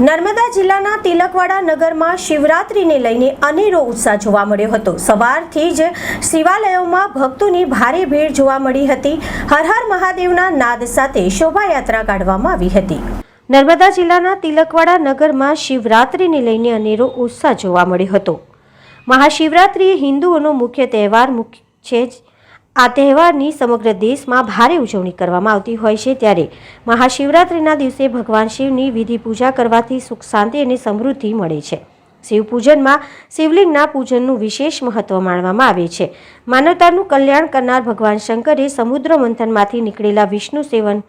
નર્મદા જિલ્લાના તિલકવાડા નગરમાં શિવરાત્રીને લઈને અનેરો ઉત્સાહ જોવા મળ્યો હતો. સવારથી જ શિવાલયોમાં ભક્તોની ભારે ભીડ જોવા મળી હતી. હર હર મહાદેવના નાદ સાથે શોભાયાત્રા કાઢવામાં આવી હતી. નર્મદા જિલ્લાના તિલકવાડા નગરમાં શિવરાત્રીને લઈને અનેરો ઉત્સાહ જોવા મળ્યો હતો. મહાશિવરાત્રિ હિન્દુઓનો મુખ્ય તહેવાર મુખ્ય છે જ આ તહેવારની સમગ્ર દેશમાં ભારે ઉજવણી કરવામાં આવતી હોય છે ત્યારે મહાશિવરાત્રિના દિવસે ભગવાન શિવની વિધિ પૂજા કરવાથી સુખ, શાંતિ અને સમૃદ્ધિ મળે છે. શિવ પૂજનમાં શિવલિંગના પૂજનનું વિશેષ મહત્વ માનવામાં આવે છે. માનવતાનું કલ્યાણ કરનાર ભગવાન શંકરે સમુદ્ર મંથનમાંથી નીકળેલા વિષ્ણુ સેવન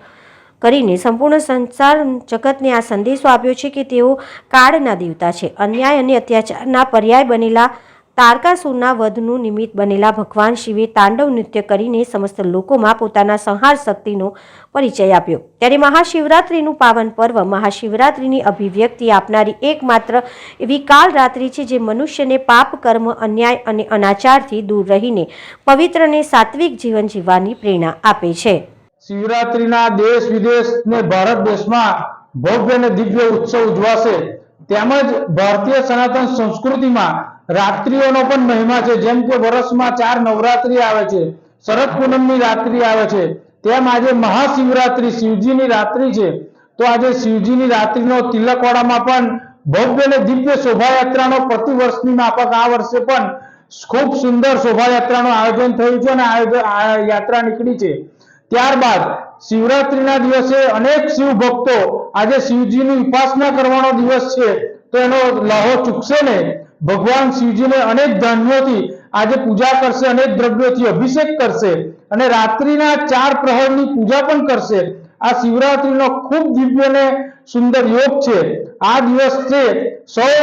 કરીને સંપૂર્ણ સંસાર જગતને આ સંદેશો આપ્યો છે કે તેઓ કાળના દેવતા છે. અન્યાય અને અત્યાચારના પર્યાય બનેલા તારકાસુરના વધનું નિમિત્ત બનેલા ભગવાન શિવે તાંડવ નૃત્ય કરીને સમસ્ત લોકોમાં પોતાના સંહાર શક્તિનો પરિચય આપ્યો. ત્યારે મહાશિવરાત્રિનું પાવન પર્વ મહાશિવરાત્રિની અભિવ્યક્તિ આપનારી એકમાત્ર એવી કાલ રાત્રિ છે જે મનુષ્યને પાપ, કર્મ, અન્યાય અને અનાચારથી દૂર રહીને પવિત્ર અને સાત્વિક જીવન જીવવાની પ્રેરણા આપે છે. શિવરાત્રિના દેશ વિદેશ ને ભારત દેશમાં ભવ્ય અને દિવ્ય ઉત્સવ ઉજવાશે. તેમજ ભારતીય સનાતન સંસ્કૃતિમાં રાત્રિઓનો પણ મહિમા છે. જેમ કે વર્ષમાં ચાર નવરાત્રી આવે છે, શરદ પૂનમની રાત્રિ આવે છે, તેમ આજે મહાશિવરાત્રી શિવજીની રાત્રિ છે. તો આજે શિવજીની રાત્રિનો તિલકવાડામાં પણ ભવ્ય અને દિવ્ય શોભાયાત્રાનો પ્રતિ વર્ષની માફક આ વર્ષે પણ ખૂબ સુંદર શોભાયાત્રાનું આયોજન થયું છે અને યાત્રા નીકળી છે. ત્યારબાદ શિવરાત્રીના દિવસે અનેક શિવ ભક્તો આજે શિવજીની ઉપાસના કરવાનો દિવસ છે. તો એનો લહો ચૂકશે ને ભગવાન શિવજીને અનેક ધાન્યોથી આજે પૂજા કરશે, અનેક દ્રવ્યોથી અભિષેક કરશે અને રાત્રિના ચાર પ્રહરની પૂજા પણ કરશે. આ શિવરાત્રિનો ખૂબ દિવ્ય અને સુંદર યોગ છે. આ દિવસ છે સૌ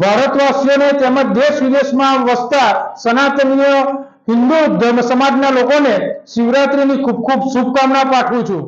ભારતવાસીઓને તેમજ દેશ વિદેશમાં વસતા સનાતનીય હિન્દુ ધર્મ સમાજના લોકોને શિવરાત્રિની ખૂબ ખૂબ શુભકામના પાઠવું છું.